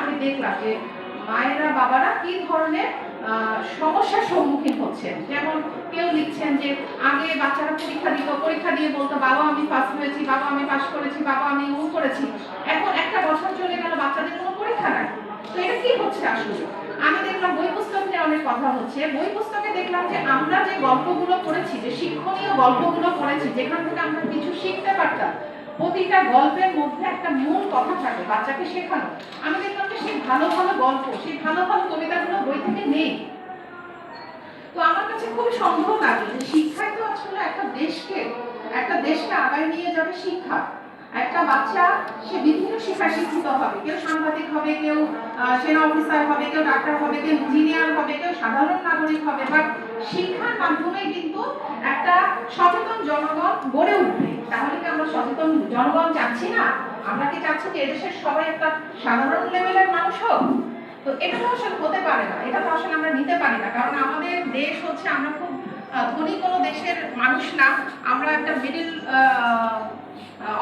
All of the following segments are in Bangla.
আমি দেখলাম যে মায়েরা, বাবারা কি ধরনের সমস্যার সম্মুখীন হচ্ছেন? যেমন কেউ লিখছেন যে, আগে বাচ্চারা পরীক্ষা দিত পরীক্ষা দিয়ে বলতো, বাবা আমি ফার্স্ট হয়েছি, বাবা আমি পাস করেছি, বাবা আমি উ করেছি। এখন একটা বছর চলে গেল, বাচ্চাদের কোনো পরীক্ষা নাই। তো এটা কি হচ্ছে আসলে? আমি দেখলাম বই পুস্তক নিয়ে অনেক কথা হচ্ছে। বই পুস্তকে দেখলাম যে আমরা যে গল্পগুলো পড়েছি, যে শিক্ষণীয় গল্পগুলো পড়েছি, যেখান থেকে আমরা কিছু শিখতে পারতাম প্রতিটা গল্পের মধ্যে একটা মূল কথা থাকে, বাচ্চাকে শেখানো। আমি দেখলাম যে সেই ভালো ভালো গল্প সেই ভালো ভালো কবিতাগুলো বই থেকে নেই। তো আমার কাছে খুবই সন্দেহ লাগে যে শিক্ষাই তো আসলে একটা দেশকে একটা দেশকে আগায় নিয়ে যাবে শিক্ষা। একটা বাচ্চা, সে বিভিন্ন শিক্ষায় শিক্ষিত হবে। কেউ সাংবাদিক হবে, কেউ সেনা অফিসার হবে, কেউ ডাক্তার হবে, কেউ ইঞ্জিনিয়ার হবে, কেউ সাধারণ নাগরিক হবে। বাট শিক্ষার মাধ্যমে কিন্তু একটা সচেতন জনগণ গড়ে উঠবে। সচেতন জনগণ চাচ্ছি না। আমরা কি চাচ্ছি যে এদেশের সবাই একটা সাধারণ লেভেলের মানুষ হোক? তো এটা তো আসলে হতে পারে না। এটা তো আসলে আমরা নিতে পারি না। কারণ আমাদের দেশ হচ্ছে, আমরা খুব ধনী কোনো দেশের মানুষ না। আমরা একটা মিডিল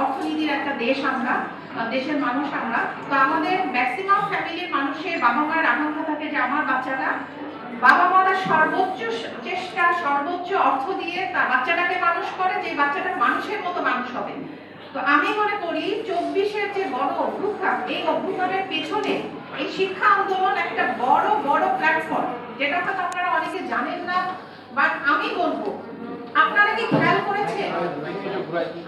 অর্থনীতির একটা দেশ আমরা দেশের মানুষ আমরা। তো আমাদের ম্যাক্সিমাম ফ্যামিলির মানুষের বাবা মায়ের আকাঙ্ক্ষা থাকে যে আমার বাচ্চাটা বাবা মারা সর্বোচ্চ চেষ্টা, সর্বোচ্চ অর্থ দিয়ে তার বাচ্চাটাকে মানুষ করে যে বাচ্চাটা মানুষের মতো মানুষ হবে। তো আমি মনে করি চব্বিশের যে বড় অভ্যুত্থান, এই অভ্যুত্থানের পেছনে এই শিক্ষা আন্দোলন একটা বড় বড় প্ল্যাটফর্ম যেটা হয়তো আপনারা অনেকে জানেন না বাট আমি বলব, আপনারা কি খেয়াল করেছেন?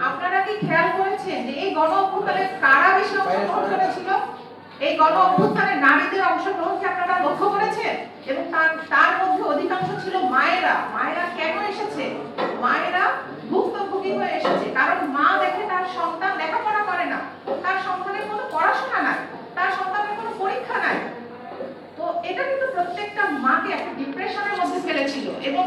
আপনারা কি খেয়াল করেছেন যে এই গণ অভ্যুত্থানে কারা বেশি অংশগ্রহণ করেছিল? এই গণ অভ্যুত্থানে নারীদের অংশগ্রহণ কি আপনারা লক্ষ্য করেছেন? এবং তার তার মধ্যে অধিকাংশ ছিল মায়েরা। মায়েরা কেন এসেছে? মায়েরা ভুক্তভোগী হয়ে এসেছে। কারণ মা দেখে তার সন্তান লেখাপড়া করে না। তার সন্তানের কোনো পড়াশোনা নাই। তার সন্তানের কোনো পরীক্ষা নাই। তো এটা কিন্তু প্রত্যেকটা মাকে একটা ডিপ্রেশনের মধ্যে ফেলেছিল। এবং